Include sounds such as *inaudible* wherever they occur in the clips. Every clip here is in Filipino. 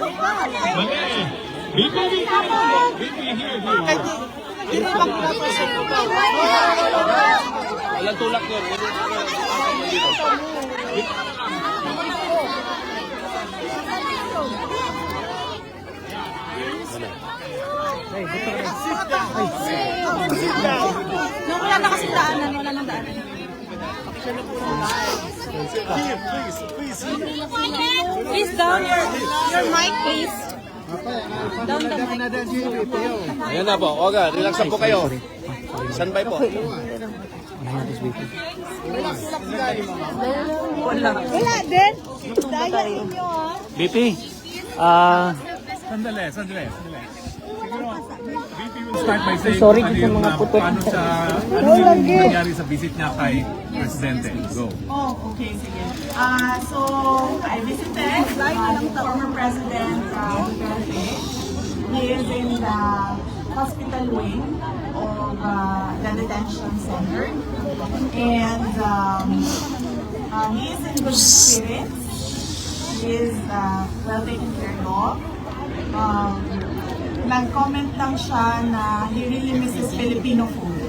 Mali. BP, BP, BP, here, here. Walang tulak yun. Nung wala na kasi daanan, wala nang daanan. Please down your, your mic, please. Down the mic. Ayan na po. Oga, relax lang po kayo. Standby po. Wala din. Daya ninyo ah. BP, ah, Sandali, sandali, sandali. Siguro, BP will start by saying Sorry, ano dito yung, mga uh, putot. paano siya, ano yung nangyari sa visit niya kay Presidente. Go. Oh, okay, sige. Uh, so, I visited uh, the former President uh, Duterte. He is in the hospital wing of uh, the detention center. And um, uh, he is in good spirits. He is uh, well taken care of. Um, nag-comment lang siya na he really misses Filipino food.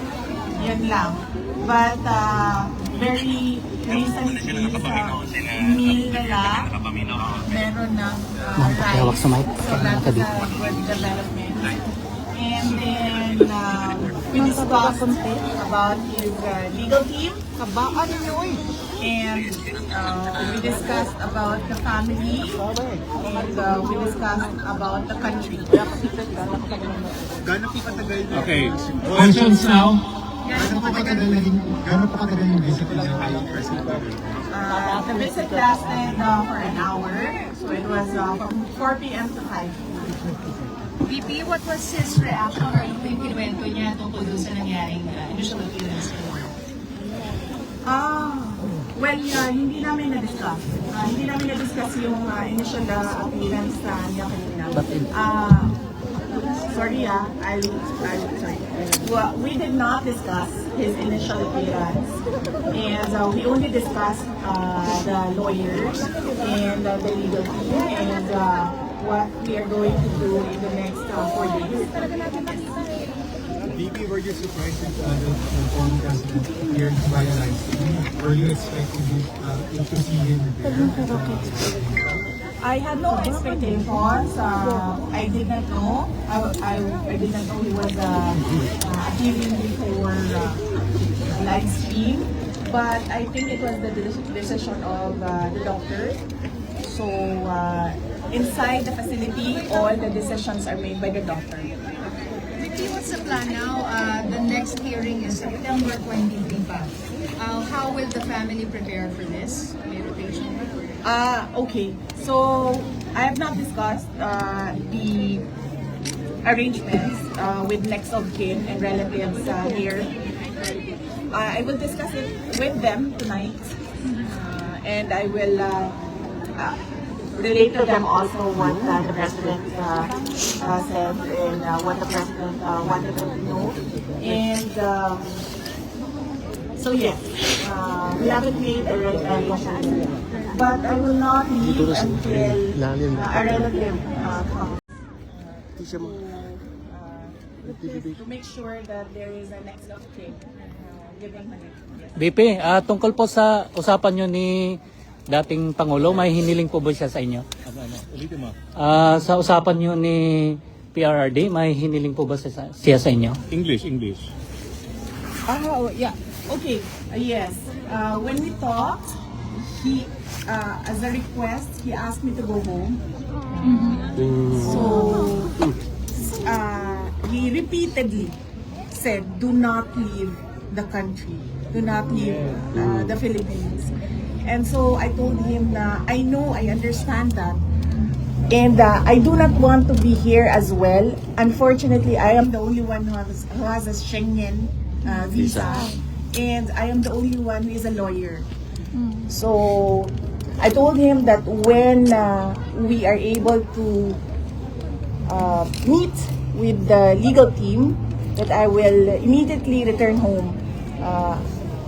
Yan lang. But uh, very recently sa meal nila, meron ng uh, rice. So that is a good development. And then uh, we discussed about his uh, legal team. Kabaan niyo eh. And uh, we discussed about the family. And uh, we discussed about the country. Okay, questions now? Gano'n po katagal naging, gano'n po katagal yung visit niya kay President Uh, the visit lasted uh, for an hour. So it was uh, from 4 p.m. to 5 VP, what was his reaction or ano yung kinuwento niya tungkol doon sa nangyaring uh, initial appearance? Ah, well, uh, hindi namin na-discuss. Ah, hindi namin na-discuss yung uh, initial uh, appearance sa niya kanina. Ah, sorry ah, I'll, I'll, sorry. Well, we did not discuss his initial appearance. And uh, we only discussed uh, the lawyers and uh, the legal team and uh, what we are going to do in the next uh, four days. BP, were you surprised that uh, the, former president via live stream? Were you expecting uh, to see him there? I had no expectations. Uh, I did not know. I, I, I did not know he was uh, uh, appearing before uh, live stream. But I think it was the decision of uh, the doctor. So uh, inside the facility, all the decisions are made by the doctor. What's the plan now? Uh, the next hearing is September 23 pa. Uh, how will the family prepare for this? Ah, okay. So I have not discussed uh, the arrangements uh, with next of kin and relatives uh, here. Uh, I will discuss it with them tonight, uh, and I will uh, uh, relate to them also what uh, the president uh, uh, said and uh, what the president uh, wanted them to know. And um, so yes, uh, we haven't made a resolution, but I will not leave until uh, a relative uh, comes. Uh, to make sure that there is a next of kin uh. BP, ah, tungkol po sa usapan nyo ni dating Pangulo, may hiniling po ba siya sa inyo? Ano, ano, ulitin mo. Ah, sa usapan nyo ni PRRD, may hiniling po ba siya, siya sa inyo? English, English. Ah, oh, yeah. Okay. Uh, yes. Uh, when we talked, he, uh, as a request, he asked me to go home. So, uh, he repeatedly said, "Do not leave the country. Do not leave uh, the Philippines." And so I told him, na, "I know, I understand that." And uh, I do not want to be here as well. Unfortunately, I am the only one who has, who has a Schengen uh, visa. And I am the only one who is a lawyer. So I told him that when uh, we are able to uh, meet with the legal team, that I will immediately return home. Uh,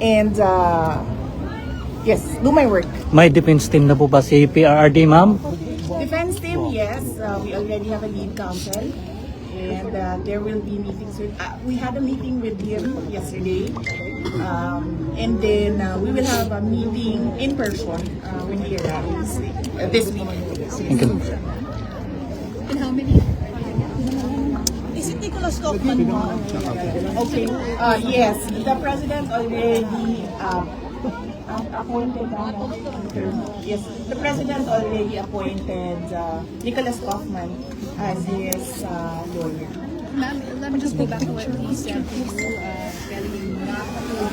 and uh, yes, do my work. May defense team na po ba si PRRD, ma'am? Defense team, yes, uh, we already have a lead counsel. And uh, there will be meetings with, uh, we had a meeting with him yesterday. Um, and then uh, we will have a meeting in person uh, when he arrives uh, this week. Thank you. And how many? Is it Nicholas Kaufman? Okay. Uh, yes, the president already uh, appointed. Uh, yes, the president already appointed uh, Nicholas Kaufman as his uh, lawyer. Ma'am, let me just go back to what he said to you, uh, you not the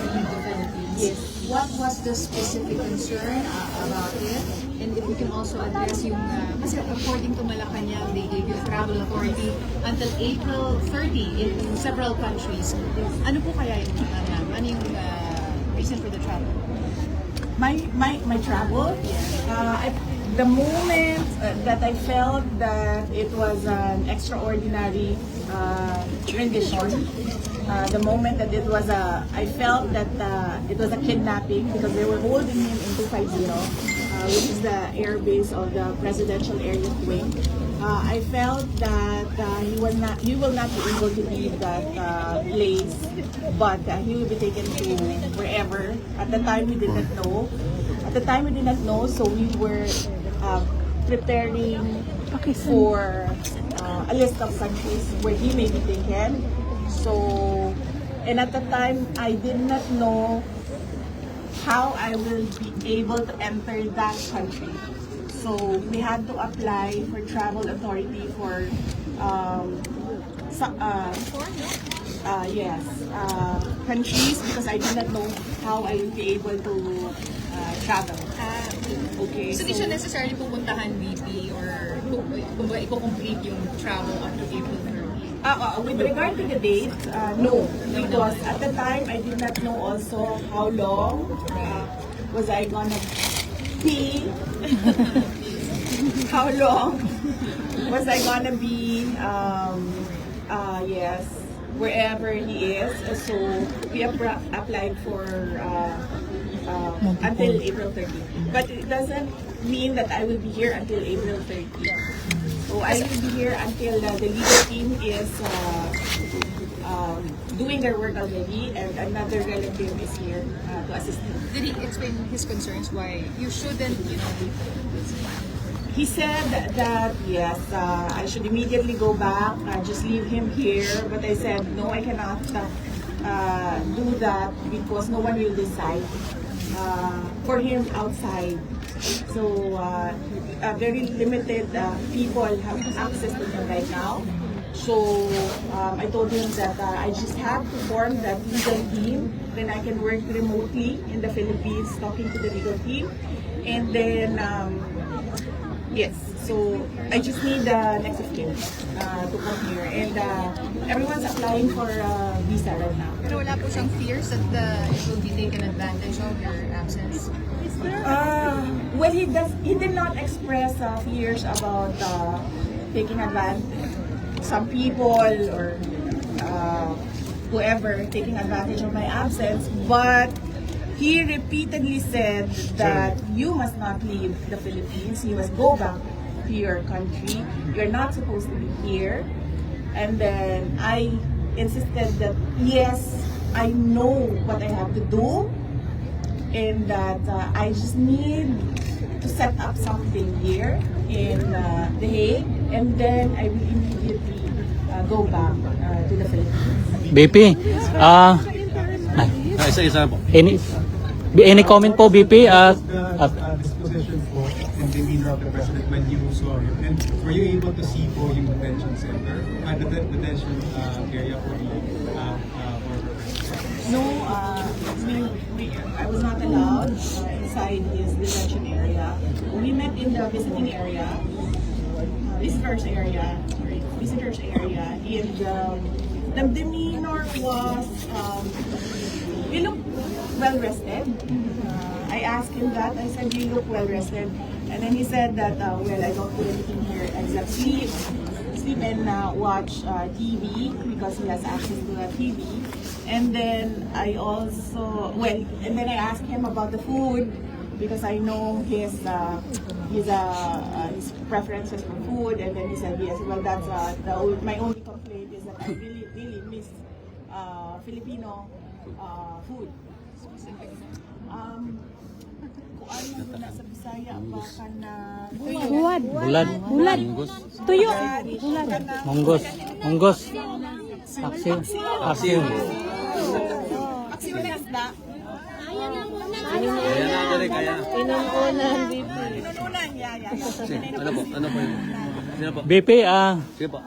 Philippines. Yes. What was the specific concern uh, about it? And if we can also address yung, uh, kasi according to Malacanang, they gave you travel authority until April 30 in several countries. Ano po kaya yung, uh? Ano yung uh, reason for the travel? My my my travel uh, I, the moment uh, that I felt that it was an extraordinary uh, rendition uh, the moment that it was a I felt that uh, it was a kidnapping because they were holding him in 250 uh, which is the air base of the presidential area wing uh, I felt that uh, he was not he will not be able to leave that uh, place but uh, he will be taken to wherever. At the time, we did not know. At the time, we did not know, so we were uh, preparing for uh, a list of countries where he may be taken. So, and at the time, I did not know how I will be able to enter that country. So we had to apply for travel authority for um, sa- uh, uh, yes, uh, countries because I did not know how I will be able to uh, travel. Okay. So, di siya necessarily pupuntahan VP or ba i-complete yung travel up to April 30? Uh, uh, with regard to the date, uh, no, because at the time I did not know also how long uh, was I gonna be, *laughs* *laughs* how long was I gonna be, um, uh, yes, wherever he is. So we appra- applied for uh, uh, until April 30. But it doesn't mean that I will be here until April 30. So I will be here until uh, the legal team is uh, um, doing their work already and another relative is here uh, to assist him. Did he explain his concerns why you shouldn't, you know, He said that yes, uh, I should immediately go back, uh, just leave him here. But I said no, I cannot uh, do that because no one will decide uh, for him outside. So uh, uh, very limited uh, people have access to him right now. So um, I told him that uh, I just have to form that legal team. Then I can work remotely in the Philippines, talking to the legal team, and then. Um, Yes. So I just need the next of kin uh, to come here, and uh, everyone's applying for uh, visa right now. pero wala po siyang fears that the, it will be taken advantage of your absence? Uh, well, he does. He did not express uh, fears about uh, taking advantage. Some people or uh, whoever taking advantage of my absence, but he repeatedly said that you must not leave the Philippines. You must go back to your country. You're not supposed to be here. And then I insisted that yes, I know what I have to do and that uh, I just need to set up something here in uh, The Hague, and then I will immediately uh, go back uh, to the Philippines. BP, ah, ay, Ah, isa-isa po. any, any comment po, BP? Ah, the ah, uh, disposition po and demeanor of the president when you saw him? And were you able to see po yung detention center, uh, the the detention uh, area for the uh, uh, former president? No, uh, we, we, I was not allowed uh, inside his detention area. We met in the visiting area, uh, visitors area, sorry, visitors area, and um, the demeanor was, um, he looked well rested. Uh, I asked him that. I said, "You look well rested," and then he said that, uh, "Well, I don't do anything here except sleep, sleep and uh, watch uh, TV because he has access to a TV." And then I also, well, and then I asked him about the food. because I know his uh, his uh, uh, his preferences for food, and then he said yes. Well, that's uh, the, my only complaint is that I really really miss uh, Filipino uh, food. Um, *laughs* kung ano yung nasa Bisaya, baka na Buwad. Bulad. Bulad. Tuyo. Bulad. Monggos. Monggos. Paksiw. Paksiw. Paksiw na isda. Inuunan, BP. Pinununan, yeah, yeah, yeah. Ano po? Ano po yun? Sino po? BP, ah, Sige po.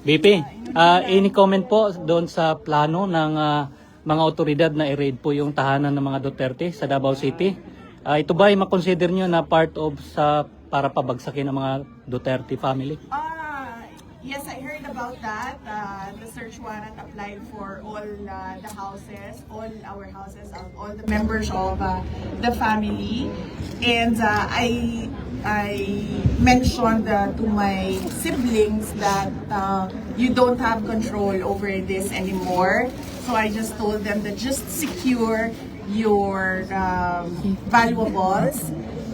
BP, ah, any comment po doon sa plano ng ah, mga otoridad na i-raid po yung tahanan ng mga Duterte sa Davao City? Ah, ito ba ay makonsider nyo na part of sa para pabagsakin ang mga Duterte family? Ah, yes, I heard about that. Uh, the search warrant applied for all uh, the houses, all our houses, uh, all the members of uh, the family, and uh, I I mentioned uh, to my siblings that uh, you don't have control over this anymore. So I just told them that just secure your um, valuables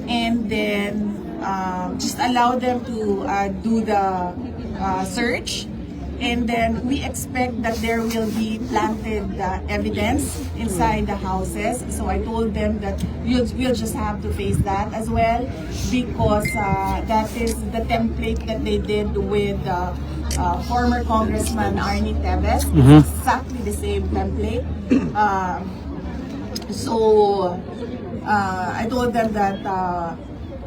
and then um, just allow them to uh, do the uh, search. And then we expect that there will be planted uh, evidence inside the houses. So i told them that you'll, we'll just have to face that as well because uh, that is the template that they did with uh, uh, former congressman arnie teves It's exactly the same template *clears throat* um, so uh, I told them that uh,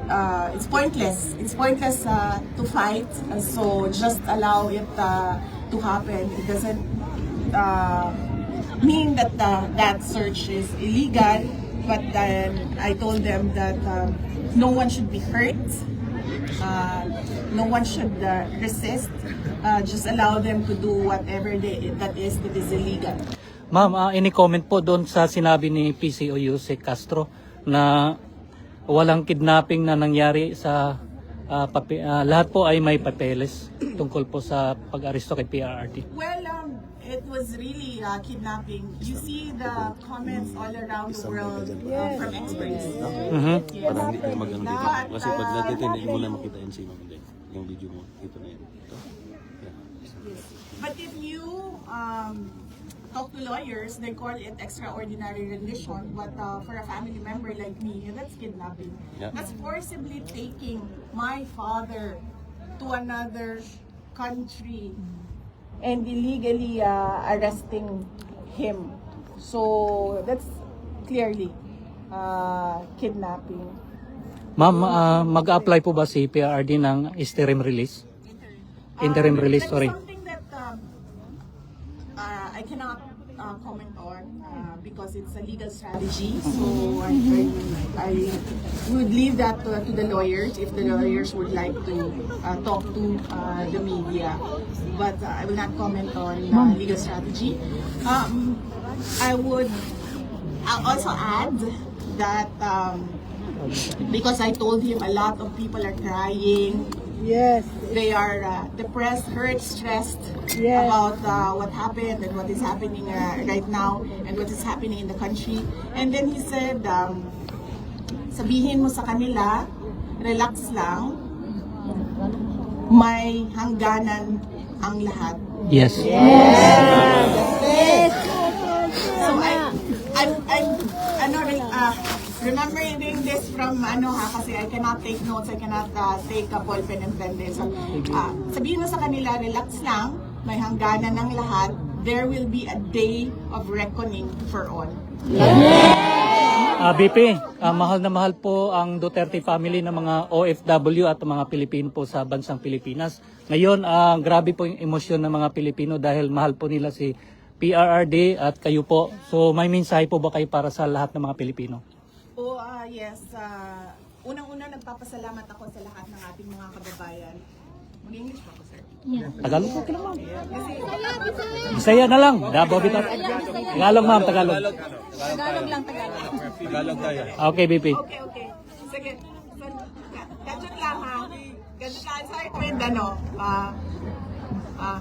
uh, it's pointless. It's pointless uh, to fight. Uh, so just allow it uh, to happen. It doesn't uh, mean that uh, that search is illegal. But then I told them that um, no one should be hurt. Uh, no one should uh, resist. Uh, just allow them to do whatever they, that is that is illegal. Ma'am, ah, any comment po doon sa sinabi ni PCO Yusek Castro na walang kidnapping na nangyari sa ah, papi- ah, lahat po ay may papeles tungkol po sa pag-aresto kay PRRT. Well, um, it was really uh, kidnapping. You see the comments all around the world uh, from experts. Mhm. Yes. Parang hindi ka mag-ano dito. Kasi pag uh, natitin, hindi mo na makita yun si Ma'am. Yung video mo, ito na yun. But if you um, talk to lawyers, they call it extraordinary rendition. But uh, for a family member like me, that's kidnapping. Yeah. That's forcibly taking my father to another country and illegally uh, arresting him. So that's clearly uh, kidnapping. Ma'am, ah, mag-apply po ba si PRRD ng interim release? Interim Um, release, sorry. something that um, uh, I cannot uh, comment on uh, because it's a legal strategy. So I, I, would leave that to, to the lawyers if the lawyers would like to uh, talk to uh, the media. But uh, I will not comment on uh, legal strategy. Um, I would also add that um, because I told him a lot of people are crying. Yes. They are uh, depressed, hurt, stressed Yes. about uh, what happened and what is happening uh, right now and what is happening in the country. And then he said, um, sabihin mo sa kanila, relax lang, may hangganan ang lahat. Yes. So I, I'm, I'm, ano, re- uh, remembering this from, ano ha, kasi I cannot take notes, I cannot uh, take a ball pen and pen din. So, uh, sabihin mo sa kanila, relax lang, may hangganan ng lahat, there will be a day of reckoning for all. Ah, BP, ah, mahal na mahal po ang Duterte family ng mga OFW at mga Pilipino po sa bansang Pilipinas. Ngayon, ah, grabe po yung emosyon ng mga Pilipino dahil mahal po nila si PRRD at kayo po. So may mensahe po ba kayo para sa lahat ng mga Pilipino? Oh, ah, yes. ah, unang-una, nagpapasalamat ako sa lahat ng ating mga kababayan. Mag-English pa ako, sir. Tagalog? Okay lang ma'am. Bisaya na lang. Davao bitat. Tagalog ma'am, Tagalog. Tagalog lang, Tagalog. Tagalog tayo. Okay, BP. Okay, okay. Sige. Gadget lang ha. Gadget lang. Sorry to end, ano. ah, Uh,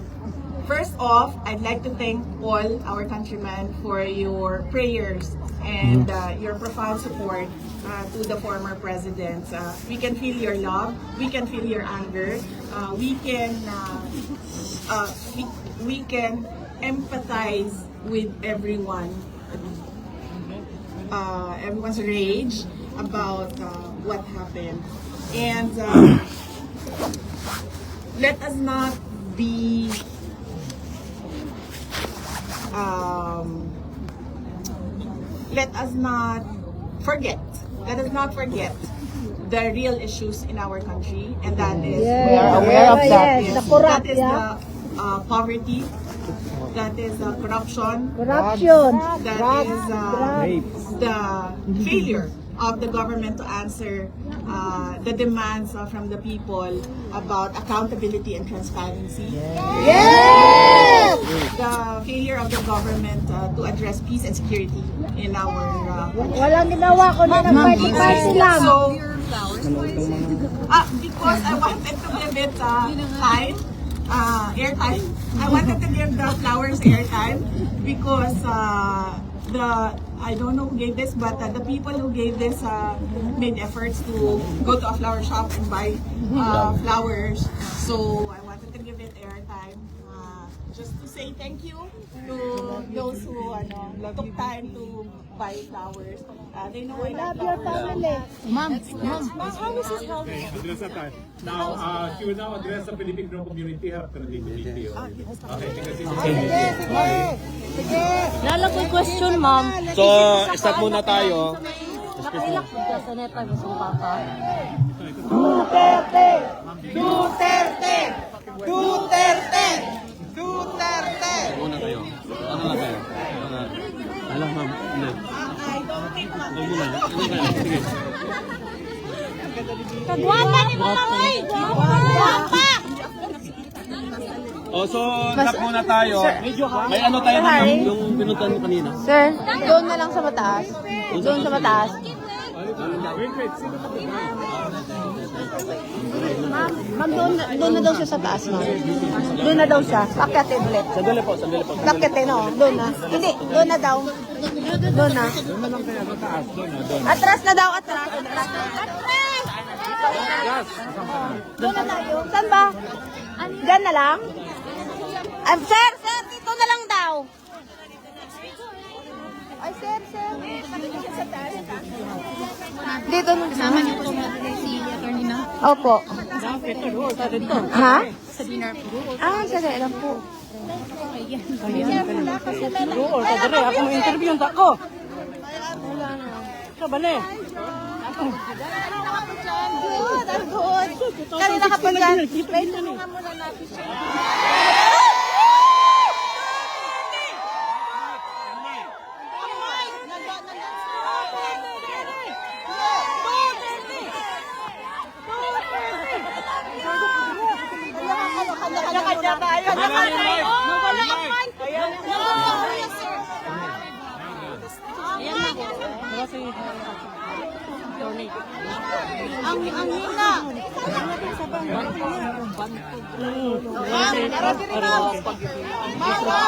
first off, I'd like to thank all our countrymen for your prayers and uh, your profound support uh, to the former president. Uh, we can feel your love, we can feel your anger, uh, we can uh, uh, we, we can empathize with everyone uh, everyone's rage about uh, what happened. And uh, let us not be um, let us not forget. Let us not forget the real issues in our country, and that is we are aware of that. Yes, the corrupt, that is yeah. the uh, poverty. That is uh, corruption. Corruption. That is uh, the failure of the government to answer uh, the demands uh, from the people about accountability and transparency. The failure of the government uh, to address peace and security in our uh, country. Walang ginawa ko na ng party-party lang. So, ah, because I wanted to give it uh, time, uh, airtime. I wanted to give the flowers airtime because uh, the I don't know who gave this, but uh, the people who gave this uh, made efforts to go to a flower shop and buy uh, flowers. So I wanted to give it airtime, uh, just to say thank you to those who ano, took time to buy flowers. Uh, they know I love your family. Address that time. Now, uh, she will now address the Filipino community after the video. Okay, because it's Lala ko question, ma'am. So, start muna tayo. Nakilak ka sa neta mo sa papa. Muna kayo. Ano lang kayo? Mga... Alam ma'am. Hindi. Huwag muna. Ano kayo? Sige. Kagwapa ni Mama May! Gwapa! O, so, start muna tayo. May ano tayo na yung... Yung pinuntahan mo kanina. Sir, doon na lang sa mataas. Doon sa mataas. Wait, wait. Sino ba? Ma'am, ma'am doon, na- doon na daw siya sa taas, ma'am. Doon na daw siya. Akyatin ulit. Sandali po, sandali po. Akyatin, no? Doon na. Hindi, doon na daw. Doon na. Atras na daw, atras. Atras! Doon na tayo. Saan ba? Diyan na lang? Ah, sir, sir, dito na lang daw. Ay, sir, sir. Dito na Kasama niyo po si attorney na? Opo. Ha? Sa dinner po. Ah, sa dinner po. Oo, sa dere, ako mo interview ang tako. Sa bali. Good, I'm good. Kanina ka pa dyan. Wait, tulungan muna natin siya. Kanya-kanya tayo. Kanya-kanya tayo. Wala ang mic. Yes, sir. Ang ang hina.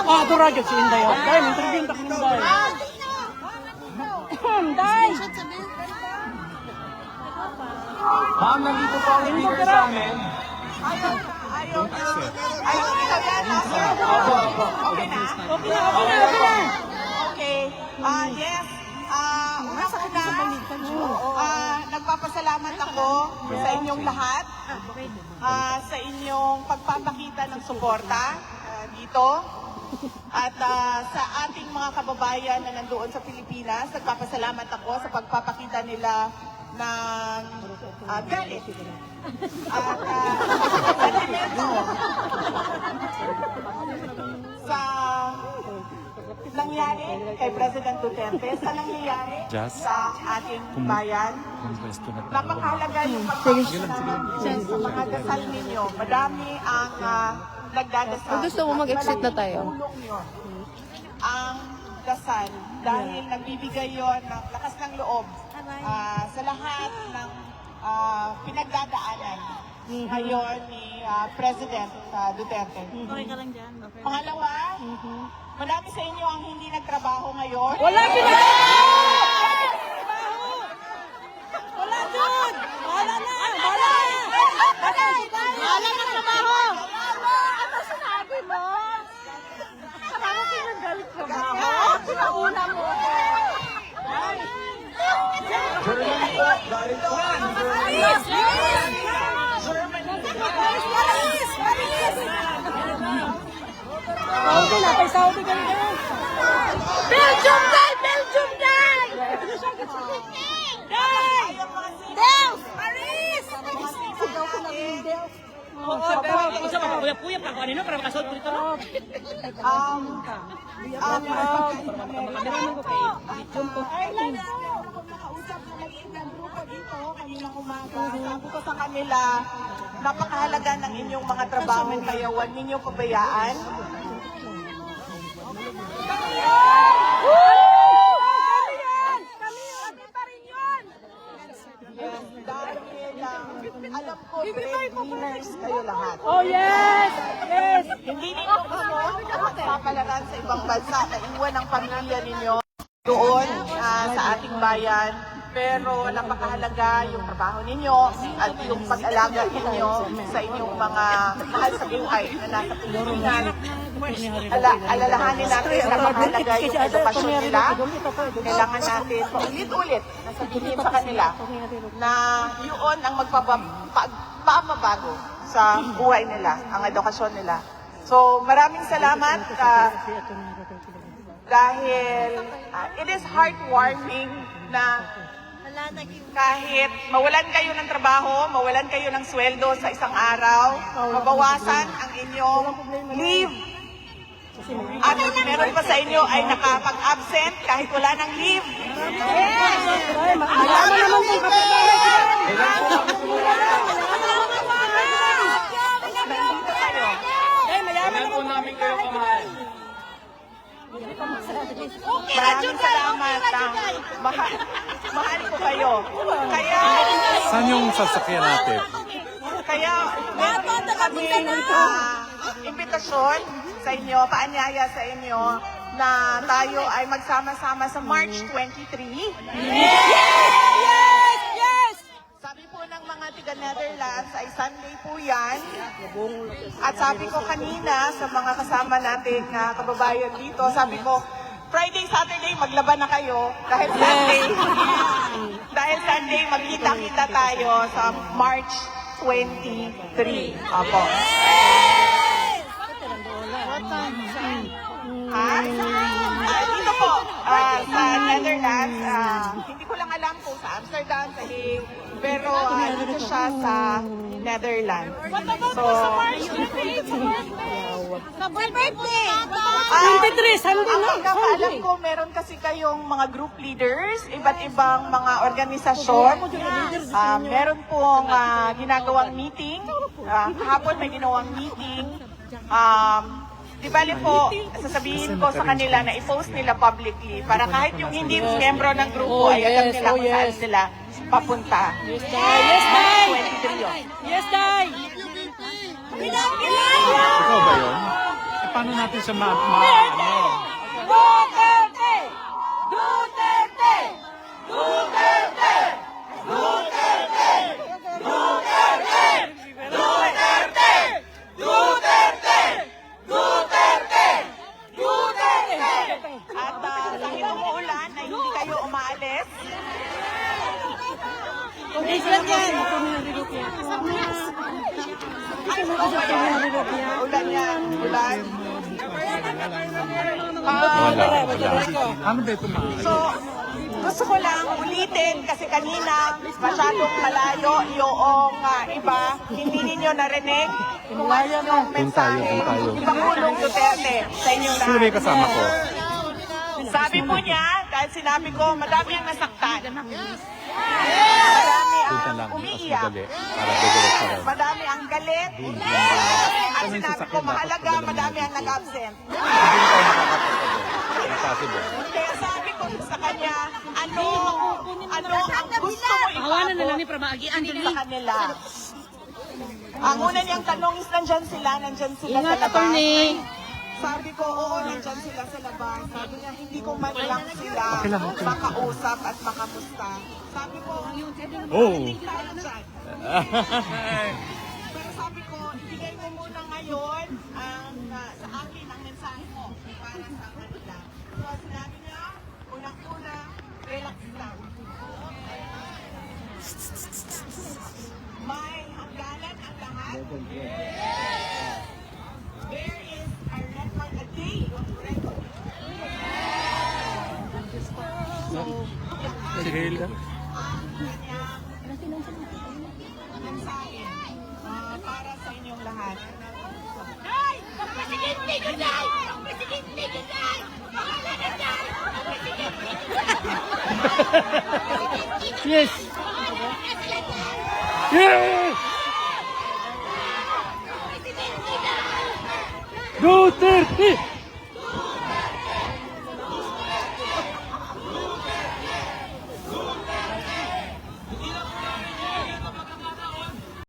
Ah, ito radyo si Inday. oh. Dahil, interview ang takin Inday. Inday! Ma'am, nandito po ang speaker sa amin. Ayaw, ayaw, ayaw ah. Okay na? Okay na, okay na, okay na. Okay. Ah, yes. Una una, ah, nagpapasalamat ako sa inyong lahat. Ah, sa inyong pagpapakita ng suporta ah, dito. At ah, sa ating mga kababayan na nandoon sa Pilipinas, nagpapasalamat ako sa pagpapakita nila ng uh, galit. At uh, sentimento nangyari kay President Duterte, sa nangyayari sa ating bayan. Napakahalaga yung pagpapakita sa mga dasal ninyo. Madami ang uh, nagdadasal. Gusto mo mag-exit na tayo? Ang dasal. Dahil nagbibigay yon ng lakas ng loob ah, sa lahat ng ah, pinagdadaanan ngayon ni ah, President ah, Duterte. Okay ka lang dyan. Okay. Pangalawa, marami sa inyo ang hindi nagtrabaho ngayon. Wala sila! Wala dyan! Wala na! Wala! Wala na trabaho! Ano sinabi mo? Parang pinagalit ka ba ako? Sinauna mo ako. Saudi na, kay Saudi ka na. Belgium guy! Belgium guy! Guy! Deus! Paris! Sigaw ko na yung Deus. Oo, pero Isa pa kuya-kuya pa kung ano para makasot ko dito. no? Um, um, Ireland, ako makausap na maliit na grupo dito kanilang umaga. Sabi ko sa kanila, napakahalaga ng inyong mga trabaho kaya huwag ninyo pabayaan. Dahil ah, alam ko, breadwinners kayo lahat. Oh yes! Yes! Hindi ninyo gusto papalaran sa ibang bansa na iwan ang pamilya ninyo doon ah, sa ating bayan. Pero napakahalaga yung trabaho ninyo at yung pag-alaga ninyo sa inyong mga mahal sa buhay na nasa Pilipinas. Ala, alalahanin natin na mahalaga yung edukasyon nila. Kailangan natin paulit-ulit na sabihin sa kanila na yun ang magpapabago sa buhay nila, ang edukasyon nila. So maraming salamat ah, dahil ah, it is heartwarming na kahit mawalan kayo ng trabaho, mawalan kayo ng sweldo sa isang araw, mabawasan ang inyong leave. At meron pa sa inyo ay nakapag-absent kahit wala ng leave. Malaman naman kung Eh, mayaman naman. namin kayo kamahal. Maraming salamat. ah. mahal, mahal ko kayo. Kaya, Saan yung sasakyan natin? kaya meron kami imbitasyon sa inyo, paanyaya sa inyo na tayo ay magsama-sama sa March 23. Yes! Yes! Sabi po ng mga tiga Netherlands ay Sunday po yan. At sabi ko kanina sa mga kasama nating uh, kababayan dito, sabi ko, Friday, Saturday, maglaban na kayo. Dahil Sunday, *laughs* dahil Sunday, magkita-kita tayo sa March 23. Apo. Ha? Ah, dito po, ah, sa Netherlands, ah, hindi ko lang alam kung sa Amsterdam, sa Hague, pero ah, dito siya sa Netherlands. So, Sa birthday! ah, 23, Sunday ang na. pagkakaalam ko, meron kasi kayong mga group leaders, iba't ibang mga organisasyon. Ah, meron pong ah, ginagawang meeting. Ah, hapon may ginawang meeting. Um, Di bali po, sasabihin ko sa kanila na i-post nila publicly para kahit yung hindi miyembro ng grupo Oh, ay alam nila oh, kung saan sila papunta. Yes, Day! Yes, Day! 23 yun. Yes, Day! Ikaw ba yun? Eh, paano natin siya ma... ma ano? Ulan yan. Ulan. Wala, wala. Ano ba ito ma? So, gusto ko lang ulitin kasi kanina masyadong malayo yung ah, iba. Hindi ninyo narinig kung ano yung mensahe ni Pangulong Duterte sa inyong Sino lahat. yung kasama ko? Sabi po niya, dahil sinabi ko, madami ang nasaktan. Madami Doon ang lang, mas madali. Para ka rin. Madami ang galit. At sinabi ko, mahalaga, madami ang nag-absent. Hindi tayo makakapagod. Impossible. Kaya sabi ko sa kanya, ano, ano ang gusto mo Kawanan na lang ni Pramagi sa kanila. Ang una niyang tanong is nandyan sila, nandyan sila sa labas. Sabi ko, oo, nandyan sila sa labas. Sabi niya, hindi ko man lang sila makausap at makamusta. Sabi ko, Oh. hindi tayo dyan. *laughs* Pero sabi ko, ibigay mo muna ngayon ang ah, sa akin ang mensahe mo para sa kanila. So, sinabi niya, unang-una, relax lang. May hangganan ang lahat. There ah, para sa inyong lahat. Ko, ko! Yes! Yes! Duterte!